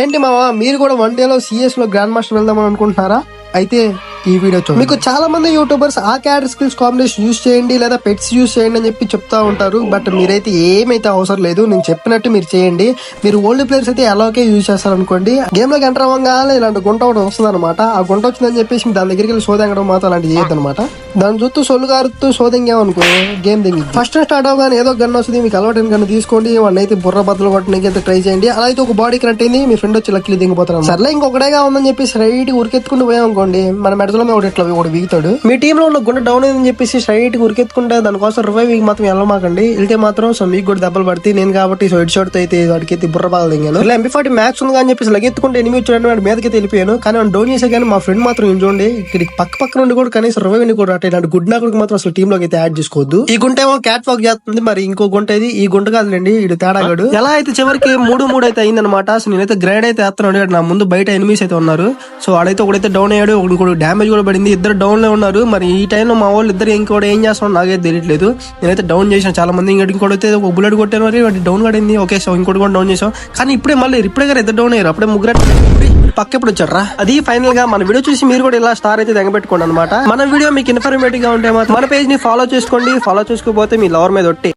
ఏంటి మావా మీరు కూడా వన్ డేలో సిఎస్లో గ్రాండ్ మాస్టర్ వెళ్దామని అనుకుంటున్నారా? అయితే ఈ వీడియో చూడండి. మీకు చాలా మంది యూట్యూబర్స్ ఆ క్యాడర్ స్కిల్స్ కాంబినేషన్ యూస్ చేయండి లేదా పెట్స్ యూస్ చేయండి అని చెప్పి చెప్తా ఉంటారు. బట్ మీరైతే ఏమైతే అవసరం లేదు నేను చెప్పినట్టు మీరు చేయండి. మీరు ఓల్డ్ ప్లేయర్స్ అయితే ఎలాగే యూజ్ చేస్తారనుకోండి. గేమ్లోకి ఎంటర్ అవ్వగానే ఇలాంటి గుంట ఒకటి వస్తుంది అనమాట ఆ గుంట వచ్చిందని చెప్పేసి దాని దగ్గరికి వెళ్ళి సోదంగడం మాత్రం అలాంటి చేయొద్దు అనమాట దాని చుట్టూ సొల్లు గారుతూ అనుకో గేమ్ దింగి ఫస్ట్ స్టార్ట్ అవగానే ఏదో గన్ వస్తుంది మీకు అలవాటు గన్ను తీసుకోండి వాడిని అయితే బుర్ర బద్దలు కొట్టడానికి అయితే ట్రై చేయండి. అలా అయితే ఒక బాడీ కరెక్ట్ అయింది మీ ఫ్రెండ్ వచ్చి లక్కీ దిగిపోతారు సర్లే ఇంకొకటేగా ఉందని చెప్పేసి స్ట్రైట్ ఉరికెత్తుకుంటూ పోయాం అనుకోండి మన మెడలో ఒకటి ఇట్లా ఒకటి వీగుతాడు. మీ టీమ్లో ఉన్న గుండె డౌన్ అయిందని చెప్పేసి స్ట్రైట్ ఉరికెత్తుకుంటే దానికోసం రివైవ్ మాత్రం వెళ్ళమాకండి. వెళ్తే మాత్రం సో మీకు కూడా దెబ్బలు పడితే నేను కాబట్టి సో హెడ్ షాట్ అయితే వాడికి అయితే బుర్ర బాగా దిగాను. ఇలా ఎంపీ ఫార్టీ మ్యాక్స్ ఉంది అని చెప్పేసి లగెత్తుకుంటే ఎనిమిది వచ్చాడు వాడి మీదకి వెళ్ళిపోయాను. కానీ డౌన్ చేసే కానీ మా ఫ్రెండ్ మాత్రం ఇది చూడండి ఇక్కడికి పక్క పక్క నుండి కూడా కనీసం రివైవ్ కూడా అట్టే ఇలాంటి గుడ్ నాకుడికి మాత్రం అసలు టీమ్లోకి అయితే యాడ్ చేసుకోవద్దు. ఈ గుంట ఏమో క్యాట్ వాక్ చేస్తుంది మరి ఇంకో గుంట ఇది ఈ గుంట కాదులేండి ఇటు తేడాగాడు ఎలా అయితే చివరికి మూడు మూడు అయితే అయిందనమాట సో నేనైతే గ్రైడ్ అయితే వేస్తున్నాడు నా ముందు బయట ఎనిమిస్ అయితే ఉన్నారు. సో వాడైతే ఒకడైతే డౌన్ అయ్యాడు ఇంకోటి డ్యామేజ్ కూడా పడింది. ఇద్దరు డౌన్లో ఉన్నారు. మరి ఈ టైంలో మా వాళ్ళు ఇద్దరు ఇంకోటి ఏం చేస్తున్నాడు నాకైతే తెలియట్లేదు. నేనైతే డౌన్ చేసిన చాలా మంది. ఇంకోటి ఇంకోటి అయితే ఒక బుల్లెట్ కొట్టాను మరి డౌన్ పడింది. ఓకే సో ఇంకోటి కూడా డౌన్ చేసాం. కానీ ఇప్పుడే మళ్ళీ ఇప్పుడే గారు ఇద్దరు డౌన్ అయ్యారు. అప్పుడే ముగ్గురు పక్క ఎప్పుడు వచ్చారా అది ఫైనల్గా మన వీడియో చూసి మీరు కూడా ఇలా స్టార్ అయితే తెగబెట్టుకోండి అనమాట మన వీడియో మీకు ఇన్ఫర్మేటివ్గా ఉంటే మన పేజ్ని ఫాలో చేసుకోండి. ఫాలో చేసుకోకపోతే మీ లవర్ మీద ఒట్టి.